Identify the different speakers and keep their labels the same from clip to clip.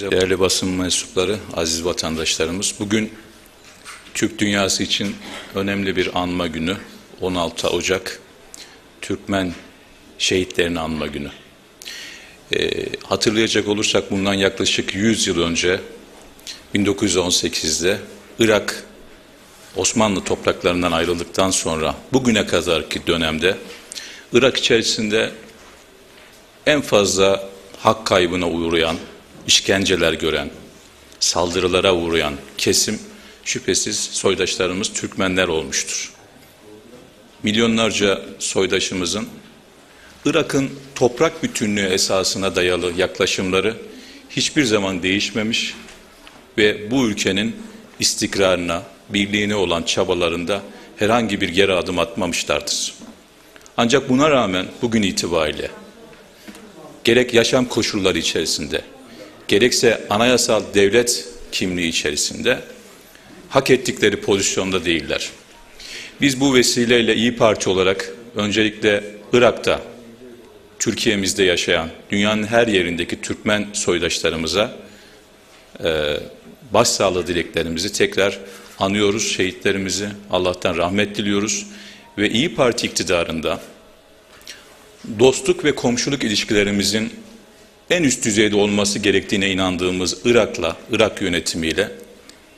Speaker 1: Değerli basın mensupları, aziz vatandaşlarımız, bugün Türk dünyası için önemli bir anma günü. 16 Ocak, Türkmen şehitlerini anma günü. Ee, hatırlayacak olursak bundan yaklaşık 100 yıl önce, 1918'de Irak Osmanlı topraklarından ayrıldıktan sonra bugüne kadarki dönemde Irak içerisinde en fazla hak kaybına uğrayan, işkenceler gören, saldırılara uğrayan kesim şüphesiz soydaşlarımız Türkmenler olmuştur. Milyonlarca soydaşımızın Irak'ın toprak bütünlüğü esasına dayalı yaklaşımları hiçbir zaman değişmemiş ve bu ülkenin istikrarına, birliğine olan çabalarında herhangi bir geri adım atmamışlardır. Ancak buna rağmen bugün itibariyle gerek yaşam koşulları içerisinde, gerekse anayasal devlet kimliği içerisinde hak ettikleri pozisyonda değiller. Biz bu vesileyle İyi Parti olarak öncelikle Irak'ta, Türkiye'mizde yaşayan, dünyanın her yerindeki Türkmen soydaşlarımıza e, başsağlığı dileklerimizi tekrar anıyoruz, şehitlerimizi Allah'tan rahmet diliyoruz ve İyi Parti iktidarında dostluk ve komşuluk ilişkilerimizin en üst düzeyde olması gerektiğine inandığımız Irak'la, Irak yönetimiyle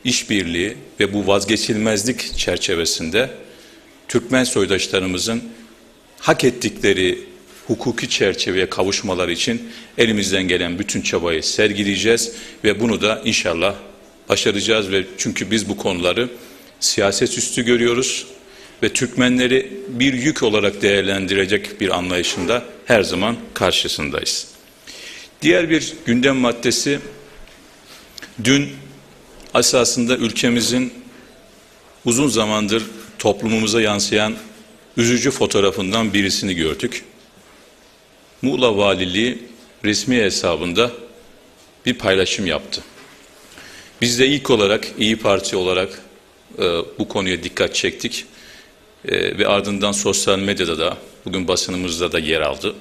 Speaker 1: işbirliği ve bu vazgeçilmezlik çerçevesinde Türkmen soydaşlarımızın hak ettikleri hukuki çerçeveye kavuşmaları için elimizden gelen bütün çabayı sergileyeceğiz ve bunu da inşallah başaracağız ve çünkü biz bu konuları siyaset üstü görüyoruz ve Türkmenleri bir yük olarak değerlendirecek bir anlayışında her zaman karşısındayız. Diğer bir gündem maddesi dün esasında ülkemizin uzun zamandır toplumumuza yansıyan üzücü fotoğrafından birisini gördük. Muğla Valiliği resmi hesabında bir paylaşım yaptı. Biz de ilk olarak İyi Parti olarak e, bu konuya dikkat çektik e, ve ardından sosyal medyada da bugün basınımızda da yer aldı.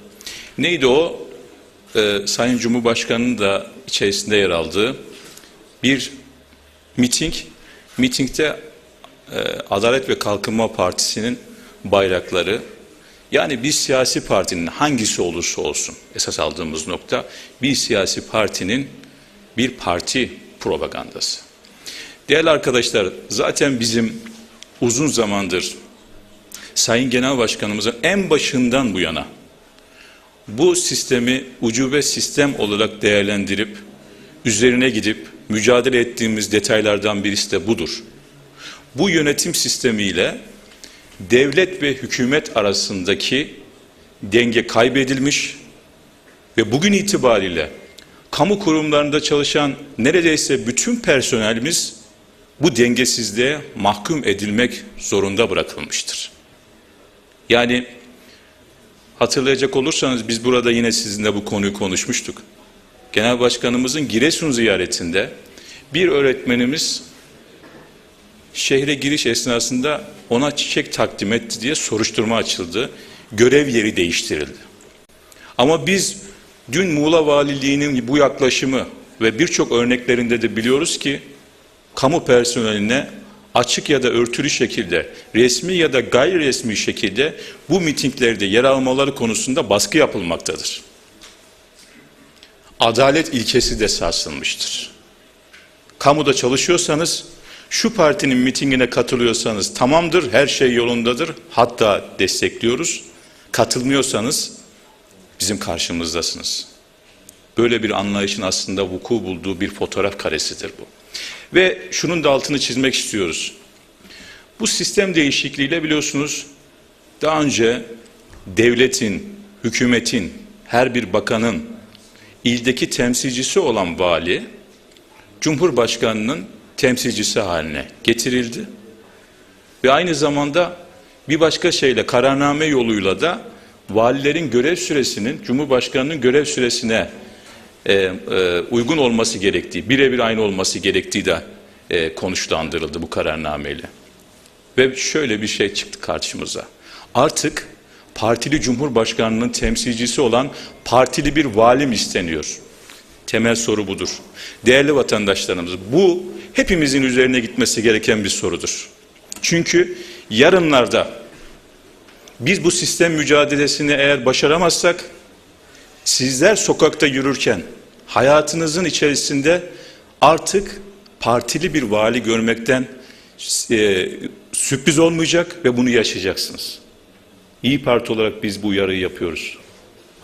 Speaker 1: Neydi o? E, Sayın Cumhurbaşkanı'nın da içerisinde yer aldığı bir miting. Mitingde e, Adalet ve Kalkınma Partisi'nin bayrakları yani bir siyasi partinin hangisi olursa olsun esas aldığımız nokta bir siyasi partinin bir parti propagandası. Değerli arkadaşlar zaten bizim uzun zamandır Sayın Genel Başkanımızın en başından bu yana bu sistemi ucube sistem olarak değerlendirip üzerine gidip mücadele ettiğimiz detaylardan birisi de budur. Bu yönetim sistemiyle devlet ve hükümet arasındaki denge kaybedilmiş ve bugün itibariyle kamu kurumlarında çalışan neredeyse bütün personelimiz bu dengesizliğe mahkum edilmek zorunda bırakılmıştır. Yani hatırlayacak olursanız biz burada yine sizinle bu konuyu konuşmuştuk. Genel Başkanımızın Giresun ziyaretinde bir öğretmenimiz şehre giriş esnasında ona çiçek takdim etti diye soruşturma açıldı. Görev yeri değiştirildi. Ama biz dün Muğla Valiliği'nin bu yaklaşımı ve birçok örneklerinde de biliyoruz ki kamu personeline açık ya da örtülü şekilde, resmi ya da gayri resmi şekilde bu mitinglerde yer almaları konusunda baskı yapılmaktadır. Adalet ilkesi de sarsılmıştır. Kamuda çalışıyorsanız, şu partinin mitingine katılıyorsanız tamamdır, her şey yolundadır, hatta destekliyoruz. Katılmıyorsanız bizim karşımızdasınız. Böyle bir anlayışın aslında vuku bulduğu bir fotoğraf karesidir bu. Ve şunun da altını çizmek istiyoruz. Bu sistem değişikliğiyle biliyorsunuz daha önce devletin, hükümetin, her bir bakanın ildeki temsilcisi olan vali Cumhurbaşkanının temsilcisi haline getirildi. Ve aynı zamanda bir başka şeyle kararname yoluyla da valilerin görev süresinin Cumhurbaşkanının görev süresine e, e, uygun olması gerektiği, birebir aynı olması gerektiği de e, konuşlandırıldı bu kararnameyle. Ve şöyle bir şey çıktı karşımıza. Artık partili cumhurbaşkanının temsilcisi olan partili bir valim isteniyor. Temel soru budur. Değerli vatandaşlarımız bu hepimizin üzerine gitmesi gereken bir sorudur. Çünkü yarınlarda biz bu sistem mücadelesini eğer başaramazsak sizler sokakta yürürken hayatınızın içerisinde artık partili bir vali görmekten e, sürpriz olmayacak ve bunu yaşayacaksınız. İyi Parti olarak biz bu uyarıyı yapıyoruz.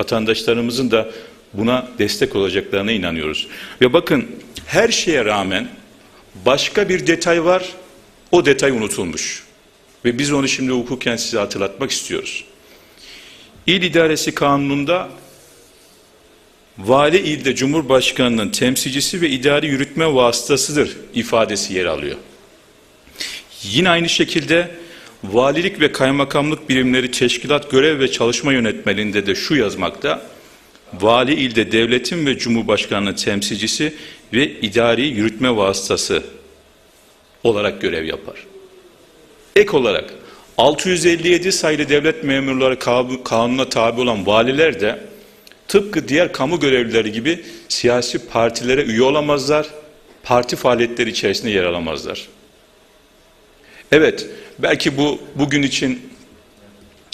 Speaker 1: Vatandaşlarımızın da buna destek olacaklarına inanıyoruz. Ve bakın her şeye rağmen başka bir detay var. O detay unutulmuş. Ve biz onu şimdi hukuken size hatırlatmak istiyoruz. İl İdaresi Kanunu'nda vali ilde Cumhurbaşkanı'nın temsilcisi ve idari yürütme vasıtasıdır ifadesi yer alıyor. Yine aynı şekilde valilik ve kaymakamlık birimleri teşkilat görev ve çalışma yönetmeliğinde de şu yazmakta. Vali ilde devletin ve Cumhurbaşkanı'nın temsilcisi ve idari yürütme vasıtası olarak görev yapar. Ek olarak 657 sayılı devlet memurları kanuna tabi olan valiler de tıpkı diğer kamu görevlileri gibi siyasi partilere üye olamazlar, parti faaliyetleri içerisinde yer alamazlar. Evet, belki bu bugün için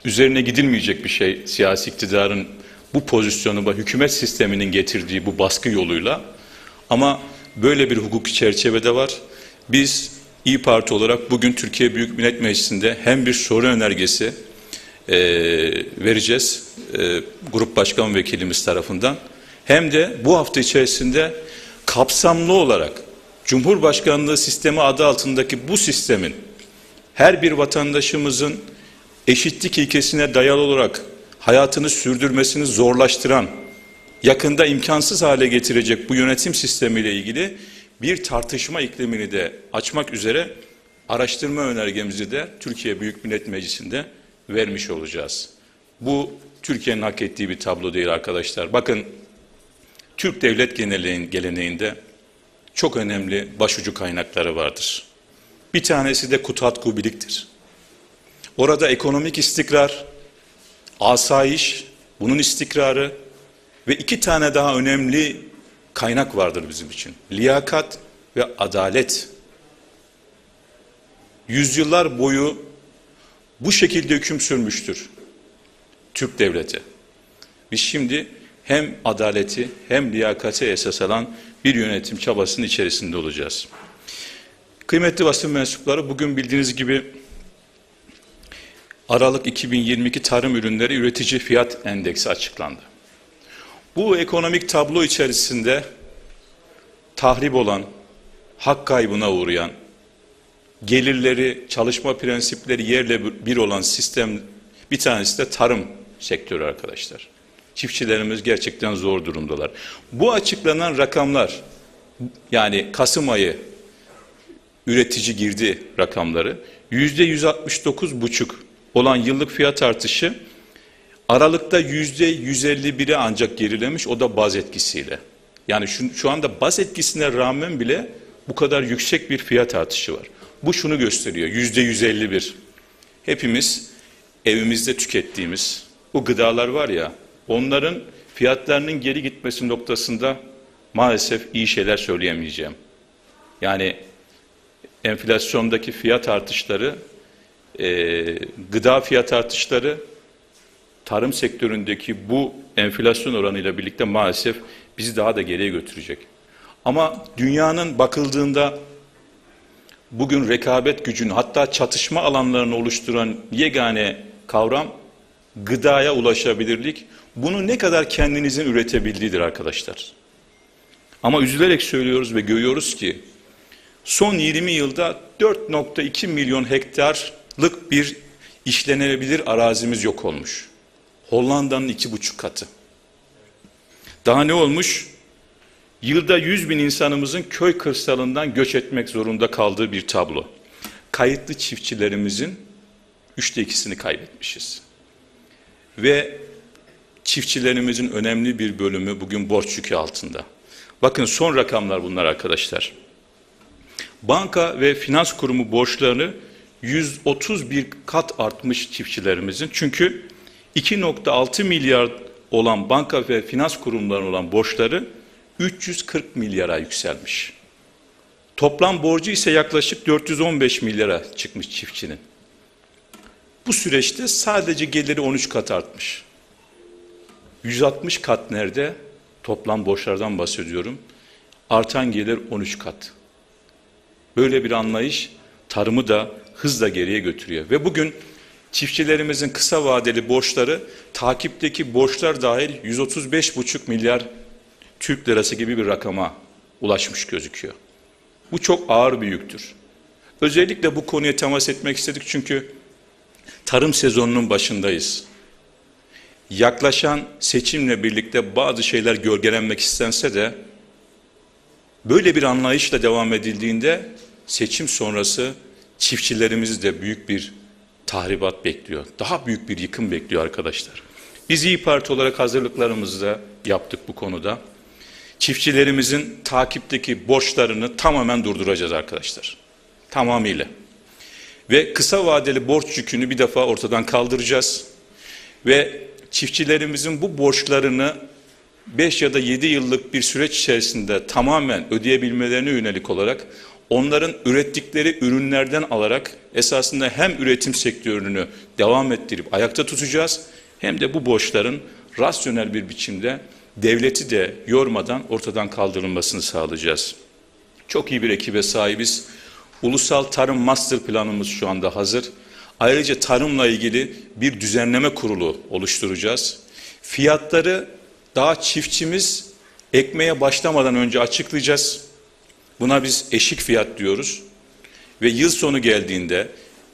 Speaker 1: üzerine gidilmeyecek bir şey siyasi iktidarın bu pozisyonu ve hükümet sisteminin getirdiği bu baskı yoluyla ama böyle bir hukuki çerçevede var. Biz İyi Parti olarak bugün Türkiye Büyük Millet Meclisi'nde hem bir soru önergesi e, vereceğiz e, grup başkan vekilimiz tarafından. Hem de bu hafta içerisinde kapsamlı olarak Cumhurbaşkanlığı sistemi adı altındaki bu sistemin her bir vatandaşımızın eşitlik ilkesine dayalı olarak hayatını sürdürmesini zorlaştıran, yakında imkansız hale getirecek bu yönetim sistemiyle ilgili bir tartışma iklimini de açmak üzere araştırma önergemizi de Türkiye Büyük Millet Meclisi'nde vermiş olacağız. Bu Türkiye'nin hak ettiği bir tablo değil arkadaşlar. Bakın Türk devlet geleneğinde çok önemli başucu kaynakları vardır. Bir tanesi de Kutat Kubilik'tir. Orada ekonomik istikrar, asayiş, bunun istikrarı ve iki tane daha önemli kaynak vardır bizim için. Liyakat ve adalet. Yüzyıllar boyu bu şekilde hüküm sürmüştür Türk devleti. Biz şimdi hem adaleti hem liyakati esas alan bir yönetim çabasının içerisinde olacağız. Kıymetli basın mensupları bugün bildiğiniz gibi Aralık 2022 tarım ürünleri üretici fiyat endeksi açıklandı. Bu ekonomik tablo içerisinde tahrip olan, hak kaybına uğrayan, gelirleri, çalışma prensipleri yerle bir olan sistem bir tanesi de tarım sektörü arkadaşlar. Çiftçilerimiz gerçekten zor durumdalar. Bu açıklanan rakamlar yani Kasım ayı üretici girdi rakamları yüzde 169 buçuk olan yıllık fiyat artışı Aralıkta yüzde 151'e ancak gerilemiş o da baz etkisiyle. Yani şu, şu anda baz etkisine rağmen bile bu kadar yüksek bir fiyat artışı var. Bu şunu gösteriyor yüzde 151. Hepimiz evimizde tükettiğimiz bu gıdalar var ya onların fiyatlarının geri gitmesi noktasında maalesef iyi şeyler söyleyemeyeceğim. Yani enflasyondaki fiyat artışları, e, gıda fiyat artışları tarım sektöründeki bu enflasyon oranıyla birlikte maalesef bizi daha da geriye götürecek. Ama dünyanın bakıldığında bugün rekabet gücünü hatta çatışma alanlarını oluşturan yegane kavram gıdaya ulaşabilirlik. Bunu ne kadar kendinizin üretebildiğidir arkadaşlar. Ama üzülerek söylüyoruz ve görüyoruz ki son 20 yılda 4.2 milyon hektarlık bir işlenebilir arazimiz yok olmuş. Hollanda'nın iki buçuk katı. Daha ne olmuş? Yılda 100 bin insanımızın köy kırsalından göç etmek zorunda kaldığı bir tablo. Kayıtlı çiftçilerimizin üçte ikisini kaybetmişiz. Ve çiftçilerimizin önemli bir bölümü bugün borç yükü altında. Bakın son rakamlar bunlar arkadaşlar. Banka ve finans kurumu borçlarını 131 kat artmış çiftçilerimizin. Çünkü 2.6 milyar olan banka ve finans kurumlarının olan borçları 340 milyara yükselmiş. Toplam borcu ise yaklaşık 415 milyara çıkmış çiftçinin. Bu süreçte sadece geliri 13 kat artmış. 160 kat nerede? Toplam borçlardan bahsediyorum. Artan gelir 13 kat. Böyle bir anlayış tarımı da hızla geriye götürüyor. Ve bugün çiftçilerimizin kısa vadeli borçları takipteki borçlar dahil 135,5 milyar Türk lirası gibi bir rakama ulaşmış gözüküyor. Bu çok ağır bir yüktür. Özellikle bu konuya temas etmek istedik çünkü tarım sezonunun başındayız. Yaklaşan seçimle birlikte bazı şeyler gölgelenmek istense de böyle bir anlayışla devam edildiğinde seçim sonrası çiftçilerimizi de büyük bir tahribat bekliyor. Daha büyük bir yıkım bekliyor arkadaşlar. Biz İyi Parti olarak hazırlıklarımızı da yaptık bu konuda. Çiftçilerimizin takipteki borçlarını tamamen durduracağız arkadaşlar. Tamamıyla. Ve kısa vadeli borç yükünü bir defa ortadan kaldıracağız. Ve çiftçilerimizin bu borçlarını 5 ya da 7 yıllık bir süreç içerisinde tamamen ödeyebilmelerine yönelik olarak onların ürettikleri ürünlerden alarak esasında hem üretim sektörünü devam ettirip ayakta tutacağız hem de bu borçların rasyonel bir biçimde devleti de yormadan ortadan kaldırılmasını sağlayacağız. Çok iyi bir ekibe sahibiz. Ulusal Tarım Master Planımız şu anda hazır. Ayrıca tarımla ilgili bir düzenleme kurulu oluşturacağız. Fiyatları daha çiftçimiz ekmeye başlamadan önce açıklayacağız. Buna biz eşik fiyat diyoruz. Ve yıl sonu geldiğinde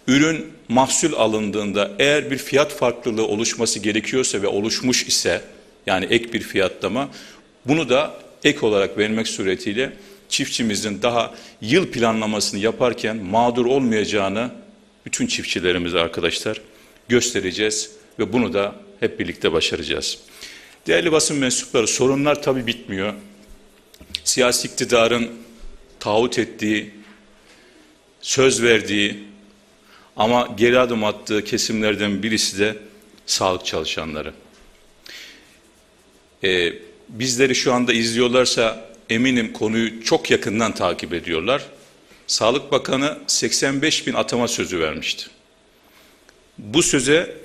Speaker 1: ürün mahsul alındığında eğer bir fiyat farklılığı oluşması gerekiyorsa ve oluşmuş ise yani ek bir fiyatlama bunu da ek olarak vermek suretiyle çiftçimizin daha yıl planlamasını yaparken mağdur olmayacağını bütün çiftçilerimize arkadaşlar göstereceğiz ve bunu da hep birlikte başaracağız. Değerli basın mensupları sorunlar tabi bitmiyor. Siyasi iktidarın taahhüt ettiği, söz verdiği ama geri adım attığı kesimlerden birisi de sağlık çalışanları. Ee, bizleri şu anda izliyorlarsa eminim konuyu çok yakından takip ediyorlar. Sağlık Bakanı 85 bin atama sözü vermişti. Bu söze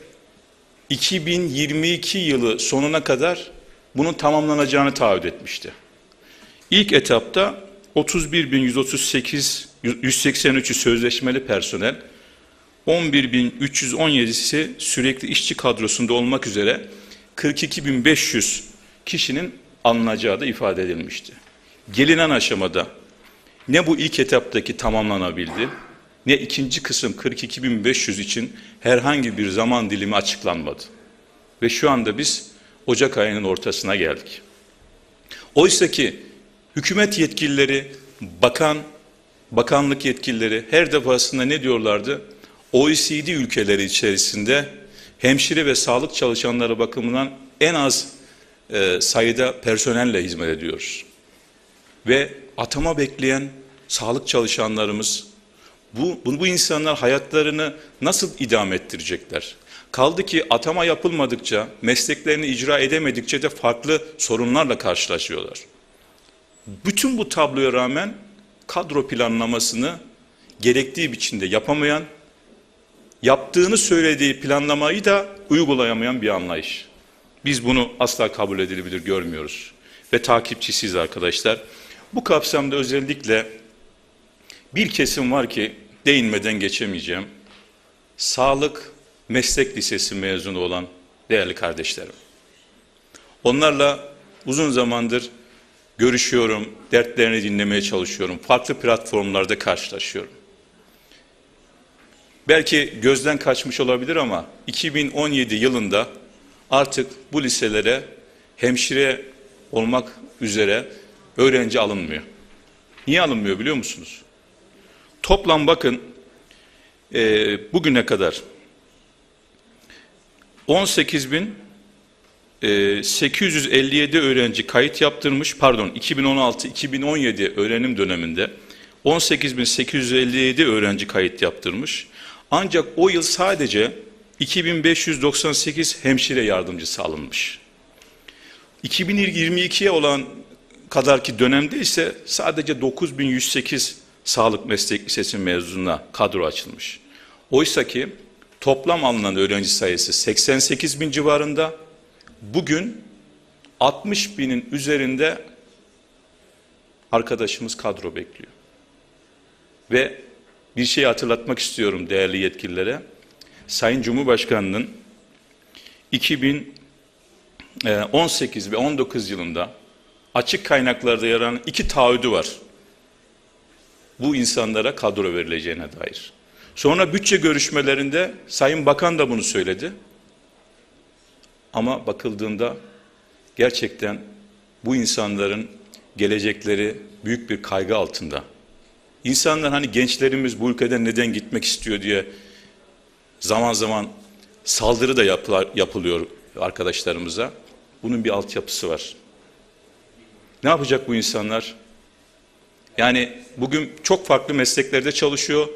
Speaker 1: 2022 yılı sonuna kadar bunun tamamlanacağını taahhüt etmişti. İlk etapta 31.138 183'ü sözleşmeli personel, 11.317'si sürekli işçi kadrosunda olmak üzere 42.500 kişinin alınacağı da ifade edilmişti. Gelinen aşamada ne bu ilk etaptaki tamamlanabildi ne ikinci kısım 42.500 için herhangi bir zaman dilimi açıklanmadı. Ve şu anda biz Ocak ayının ortasına geldik. Oysa ki hükümet yetkilileri, bakan, bakanlık yetkilileri her defasında ne diyorlardı? OECD ülkeleri içerisinde hemşire ve sağlık çalışanları bakımından en az e, sayıda personelle hizmet ediyoruz. Ve atama bekleyen sağlık çalışanlarımız bu, bu, bu insanlar hayatlarını nasıl idame ettirecekler? Kaldı ki atama yapılmadıkça, mesleklerini icra edemedikçe de farklı sorunlarla karşılaşıyorlar. Bütün bu tabloya rağmen kadro planlamasını gerektiği biçimde yapamayan, yaptığını söylediği planlamayı da uygulayamayan bir anlayış. Biz bunu asla kabul edilebilir görmüyoruz. Ve takipçisiyiz arkadaşlar. Bu kapsamda özellikle bir kesim var ki değinmeden geçemeyeceğim. Sağlık Meslek Lisesi mezunu olan değerli kardeşlerim. Onlarla uzun zamandır görüşüyorum, dertlerini dinlemeye çalışıyorum. Farklı platformlarda karşılaşıyorum. Belki gözden kaçmış olabilir ama 2017 yılında artık bu liselere hemşire olmak üzere öğrenci alınmıyor. Niye alınmıyor biliyor musunuz? Toplam bakın e, bugüne kadar 18 bin e, 857 öğrenci kayıt yaptırmış pardon 2016-2017 öğrenim döneminde 18.857 öğrenci kayıt yaptırmış. Ancak o yıl sadece 2598 hemşire yardımcısı alınmış. 2022'ye olan kadarki dönemde ise sadece 9108 sağlık meslek lisesi mezununa kadro açılmış. Oysa ki toplam alınan öğrenci sayısı 88 bin civarında. Bugün 60 binin üzerinde arkadaşımız kadro bekliyor. Ve bir şey hatırlatmak istiyorum değerli yetkililere. Sayın Cumhurbaşkanı'nın 2018 ve 19 yılında açık kaynaklarda yer alan iki taahhüdü var. Bu insanlara kadro verileceğine dair. Sonra bütçe görüşmelerinde Sayın Bakan da bunu söyledi. Ama bakıldığında gerçekten bu insanların gelecekleri büyük bir kaygı altında. İnsanlar hani gençlerimiz bu ülkeden neden gitmek istiyor diye zaman zaman saldırı da yapılar, yapılıyor arkadaşlarımıza. Bunun bir altyapısı var. Ne yapacak bu insanlar? Yani bugün çok farklı mesleklerde çalışıyor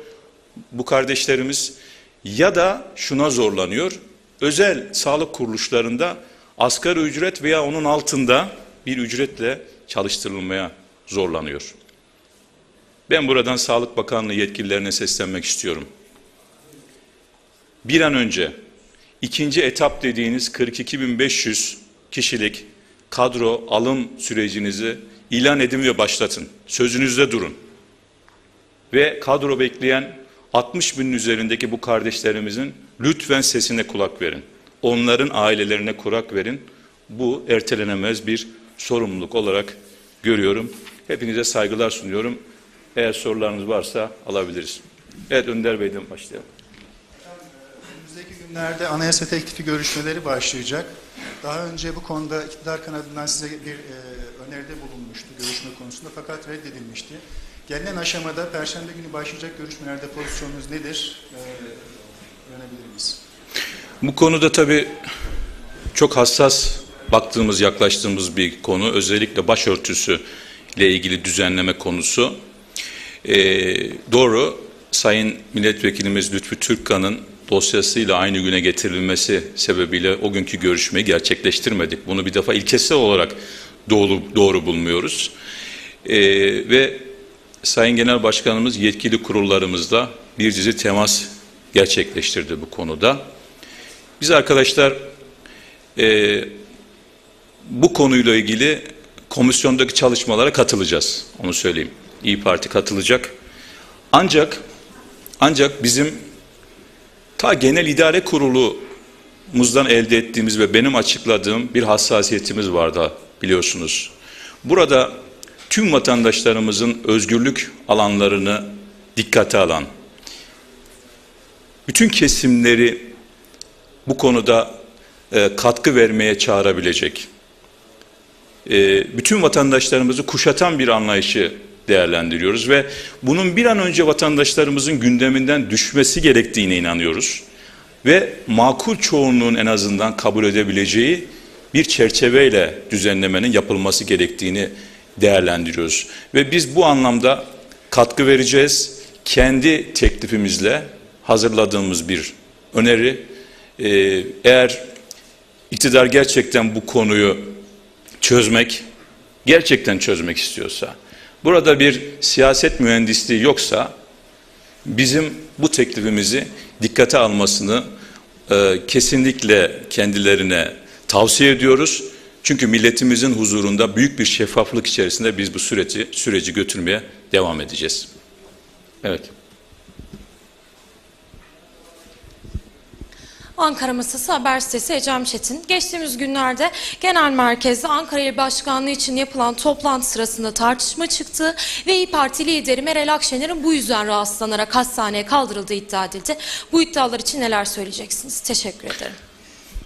Speaker 1: bu kardeşlerimiz ya da şuna zorlanıyor. Özel sağlık kuruluşlarında asgari ücret veya onun altında bir ücretle çalıştırılmaya zorlanıyor. Ben buradan Sağlık Bakanlığı yetkililerine seslenmek istiyorum. Bir an önce ikinci etap dediğiniz 42.500 kişilik kadro alım sürecinizi ilan edin ve başlatın. Sözünüzde durun. Ve kadro bekleyen 60 binin üzerindeki bu kardeşlerimizin lütfen sesine kulak verin. Onların ailelerine kulak verin. Bu ertelenemez bir sorumluluk olarak görüyorum. Hepinize saygılar sunuyorum. Eğer sorularınız varsa alabiliriz. Evet Önder Bey'den başlayalım.
Speaker 2: Günlerde anayasa teklifi görüşmeleri başlayacak. Daha önce bu konuda iktidar kanadından size bir e, öneride bulunmuştu görüşme konusunda fakat reddedilmişti. Gelinen aşamada Perşembe günü başlayacak görüşmelerde pozisyonunuz nedir? E, öğrenebilir miyiz?
Speaker 1: Bu konuda tabii çok hassas baktığımız, yaklaştığımız bir konu. Özellikle başörtüsü ile ilgili düzenleme konusu. Ee, doğru, Sayın Milletvekilimiz Lütfü Türkkan'ın dosyasıyla aynı güne getirilmesi sebebiyle o günkü görüşmeyi gerçekleştirmedik. Bunu bir defa ilkesel olarak doğru, doğru bulmuyoruz. Ee, ve Sayın Genel Başkanımız yetkili kurullarımızla bir dizi temas gerçekleştirdi bu konuda. Biz arkadaşlar e, bu konuyla ilgili komisyondaki çalışmalara katılacağız. Onu söyleyeyim. İyi Parti katılacak. Ancak ancak bizim ta genel idare kurulumuzdan elde ettiğimiz ve benim açıkladığım bir hassasiyetimiz vardı biliyorsunuz. Burada tüm vatandaşlarımızın özgürlük alanlarını dikkate alan, bütün kesimleri bu konuda e, katkı vermeye çağırabilecek, e, bütün vatandaşlarımızı kuşatan bir anlayışı değerlendiriyoruz ve bunun bir an önce vatandaşlarımızın gündeminden düşmesi gerektiğine inanıyoruz. Ve makul çoğunluğun en azından kabul edebileceği bir çerçeveyle düzenlemenin yapılması gerektiğini değerlendiriyoruz. Ve biz bu anlamda katkı vereceğiz. Kendi teklifimizle hazırladığımız bir öneri. Ee, eğer iktidar gerçekten bu konuyu çözmek, gerçekten çözmek istiyorsa, burada bir siyaset mühendisliği yoksa bizim bu teklifimizi dikkate almasını e, kesinlikle kendilerine tavsiye ediyoruz. Çünkü milletimizin huzurunda büyük bir şeffaflık içerisinde biz bu süreci süreci götürmeye devam edeceğiz. Evet.
Speaker 3: Ankara Masası Haber Sitesi Ecem Çetin. Geçtiğimiz günlerde genel merkezde Ankara İl Başkanlığı için yapılan toplantı sırasında tartışma çıktı ve İyi Parti lideri Meral Akşener'in bu yüzden rahatsızlanarak hastaneye kaldırıldığı iddia edildi. Bu iddialar için neler söyleyeceksiniz? Teşekkür ederim.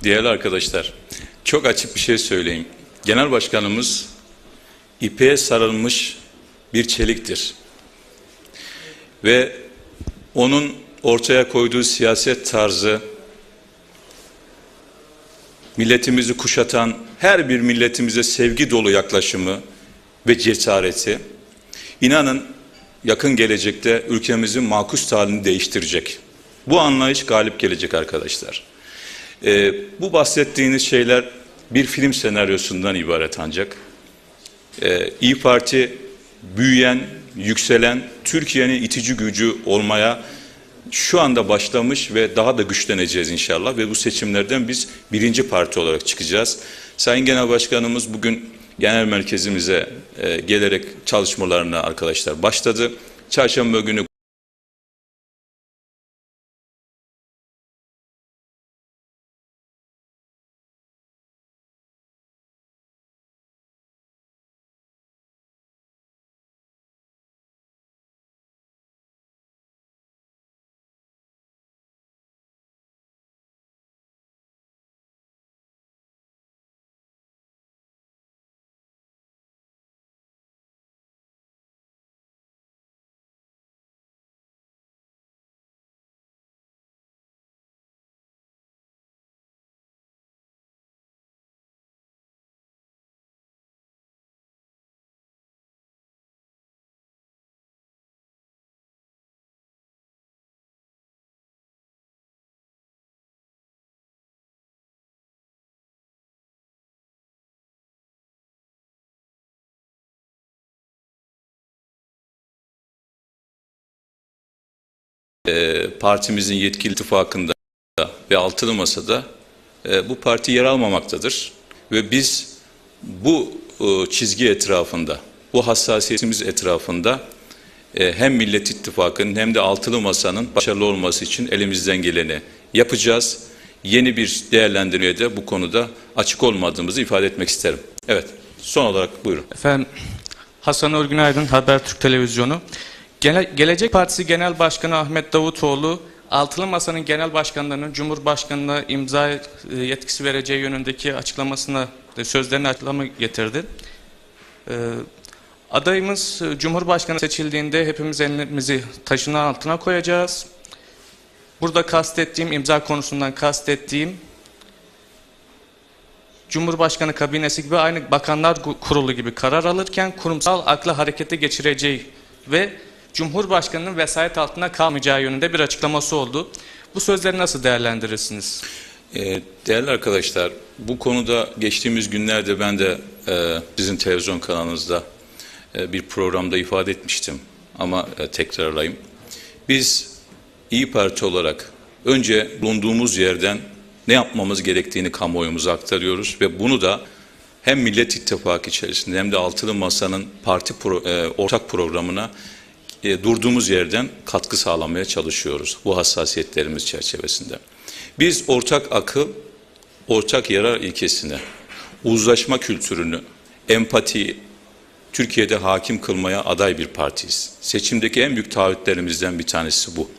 Speaker 1: Değerli arkadaşlar, çok açık bir şey söyleyeyim. Genel Başkanımız ipeğe sarılmış bir çeliktir. Ve onun ortaya koyduğu siyaset tarzı, milletimizi kuşatan her bir milletimize sevgi dolu yaklaşımı ve cesareti, inanın yakın gelecekte ülkemizin makus halini değiştirecek. Bu anlayış galip gelecek arkadaşlar. Ee, bu bahsettiğiniz şeyler bir film senaryosundan ibaret ancak. Ee, İyi Parti büyüyen, yükselen, Türkiye'nin itici gücü olmaya şu anda başlamış ve daha da güçleneceğiz inşallah ve bu seçimlerden biz birinci parti olarak çıkacağız. Sayın Genel Başkanımız bugün genel merkezimize e, gelerek çalışmalarına arkadaşlar başladı. Çarşamba günü e, partimizin yetkili ittifakında ve altılı masada e, bu parti yer almamaktadır. Ve biz bu e, çizgi etrafında, bu hassasiyetimiz etrafında e, hem Millet İttifakı'nın hem de altılı masanın başarılı olması için elimizden geleni yapacağız. Yeni bir değerlendirmeye de bu konuda açık olmadığımızı ifade etmek isterim. Evet, son olarak buyurun.
Speaker 4: Efendim Hasan Örgün Aydın Habertürk Televizyonu. Gele- Gelecek Partisi Genel Başkanı Ahmet Davutoğlu Altılı Masa'nın genel başkanlarının Cumhurbaşkanı'na imza e, yetkisi vereceği yönündeki açıklamasına e, sözlerine açıklama getirdi. Ee, adayımız e, Cumhurbaşkanı seçildiğinde hepimiz elimizi taşın altına koyacağız. Burada kastettiğim imza konusundan kastettiğim Cumhurbaşkanı kabinesi gibi aynı bakanlar kurulu gibi karar alırken kurumsal akla harekete geçireceği ve Cumhurbaşkanının vesayet altında kalmayacağı yönünde bir açıklaması oldu. Bu sözleri nasıl değerlendirirsiniz?
Speaker 1: Ee, Değerli arkadaşlar, bu konuda geçtiğimiz günlerde ben de e, sizin televizyon kanalınızda e, bir programda ifade etmiştim ama e, tekrarlayayım. Biz İyi Parti olarak önce bulunduğumuz yerden ne yapmamız gerektiğini kamuoyumuza aktarıyoruz ve bunu da hem Millet İttifakı içerisinde hem de Altılı Masa'nın parti pro- e, ortak programına e, durduğumuz yerden katkı sağlamaya çalışıyoruz bu hassasiyetlerimiz çerçevesinde. Biz ortak akıl, ortak yarar ilkesine, uzlaşma kültürünü, empatiyi Türkiye'de hakim kılmaya aday bir partiyiz. Seçimdeki en büyük taahhütlerimizden bir tanesi bu.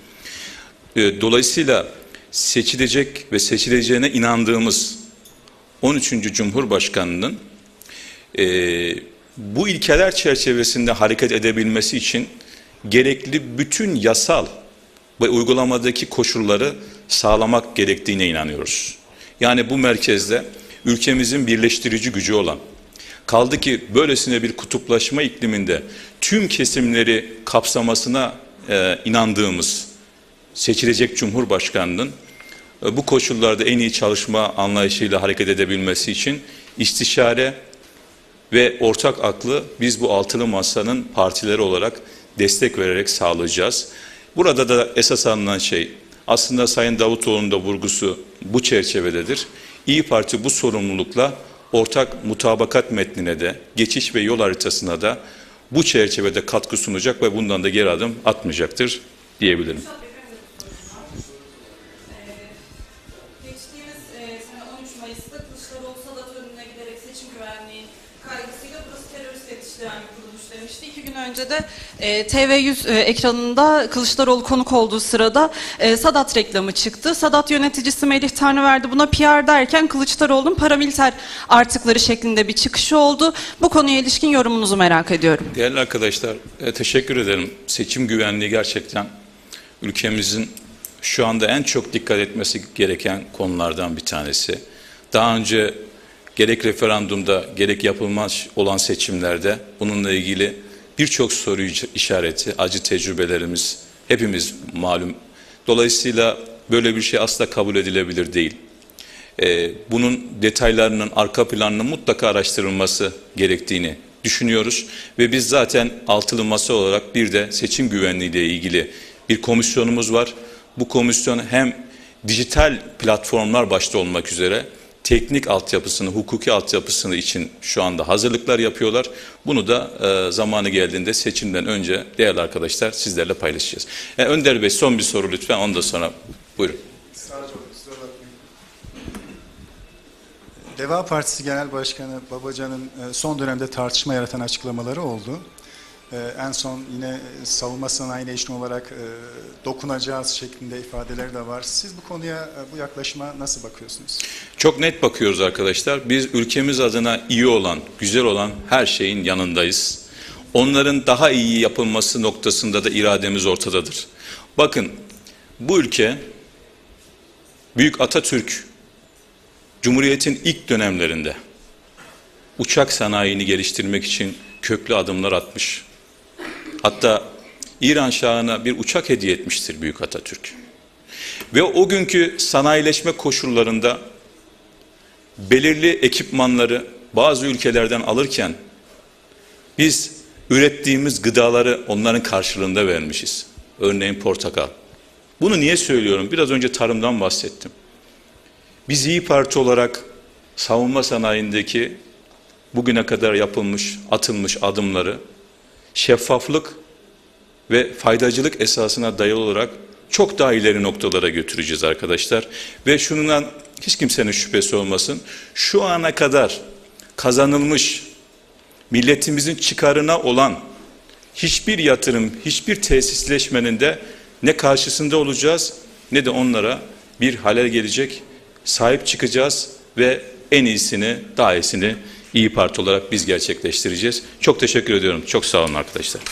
Speaker 1: E, Dolayısıyla seçilecek ve seçileceğine inandığımız 13. Cumhurbaşkanının e, bu ilkeler çerçevesinde hareket edebilmesi için gerekli bütün yasal ve uygulamadaki koşulları sağlamak gerektiğine inanıyoruz. Yani bu merkezde ülkemizin birleştirici gücü olan, kaldı ki böylesine bir kutuplaşma ikliminde tüm kesimleri kapsamasına e, inandığımız seçilecek Cumhurbaşkanının e, bu koşullarda en iyi çalışma anlayışıyla hareket edebilmesi için istişare ve ortak aklı biz bu altılı masanın partileri olarak destek vererek sağlayacağız. Burada da esas alınan şey aslında Sayın Davutoğlu'nun da vurgusu bu çerçevededir. İyi Parti bu sorumlulukla ortak mutabakat metnine de geçiş ve yol haritasına da bu çerçevede katkı sunacak ve bundan da geri adım atmayacaktır diyebilirim.
Speaker 5: Geçtiğimiz sene 13 Mayıs'ta Kılıçdaroğlu Sadat önüne giderek seçim güvenliği kaygısıyla burası terörist yetiştiren bir kuruluş demişti. İki gün önce de e, TV100 e, ekranında Kılıçdaroğlu konuk olduğu sırada e, Sadat reklamı çıktı. Sadat yöneticisi Melih Tanrıverdi buna PR derken Kılıçdaroğlu'nun paramiliter artıkları şeklinde bir çıkışı oldu. Bu konuya ilişkin yorumunuzu merak ediyorum.
Speaker 1: Değerli arkadaşlar, e, teşekkür ederim. Seçim güvenliği gerçekten ülkemizin şu anda en çok dikkat etmesi gereken konulardan bir tanesi. Daha önce gerek referandumda gerek yapılmaz olan seçimlerde bununla ilgili birçok soru işareti, acı tecrübelerimiz hepimiz malum. Dolayısıyla böyle bir şey asla kabul edilebilir değil. Ee, bunun detaylarının arka planının mutlaka araştırılması gerektiğini düşünüyoruz ve biz zaten altılı masa olarak bir de seçim güvenliği ile ilgili bir komisyonumuz var. Bu komisyon hem dijital platformlar başta olmak üzere teknik altyapısını, hukuki altyapısını için şu anda hazırlıklar yapıyorlar. Bunu da e, zamanı geldiğinde seçimden önce değerli arkadaşlar sizlerle paylaşacağız. E, Önder Bey son bir soru lütfen ondan sonra buyurun.
Speaker 2: Deva Partisi Genel Başkanı Babacan'ın e, son dönemde tartışma yaratan açıklamaları oldu. E, En son yine e, savunma sanayine ilişkin olarak e, dokunacağız şeklinde ifadeleri de var. Siz bu konuya, e, bu yaklaşıma nasıl bakıyorsunuz?
Speaker 1: Çok net bakıyoruz arkadaşlar. Biz ülkemiz adına iyi olan, güzel olan her şeyin yanındayız. Onların daha iyi yapılması noktasında da irademiz ortadadır. Bakın bu ülke Büyük Atatürk Cumhuriyet'in ilk dönemlerinde uçak sanayini geliştirmek için köklü adımlar atmış. Hatta İran Şahı'na bir uçak hediye etmiştir Büyük Atatürk. Ve o günkü sanayileşme koşullarında belirli ekipmanları bazı ülkelerden alırken biz ürettiğimiz gıdaları onların karşılığında vermişiz. Örneğin portakal. Bunu niye söylüyorum? Biraz önce tarımdan bahsettim. Biz İyi Parti olarak savunma sanayindeki bugüne kadar yapılmış, atılmış adımları şeffaflık ve faydacılık esasına dayalı olarak çok daha ileri noktalara götüreceğiz arkadaşlar. Ve şundan hiç kimsenin şüphesi olmasın. Şu ana kadar kazanılmış milletimizin çıkarına olan hiçbir yatırım, hiçbir tesisleşmenin de ne karşısında olacağız ne de onlara bir halel gelecek. Sahip çıkacağız ve en iyisini, daha iyisini İyi Parti olarak biz gerçekleştireceğiz. Çok teşekkür ediyorum. Çok sağ olun arkadaşlar.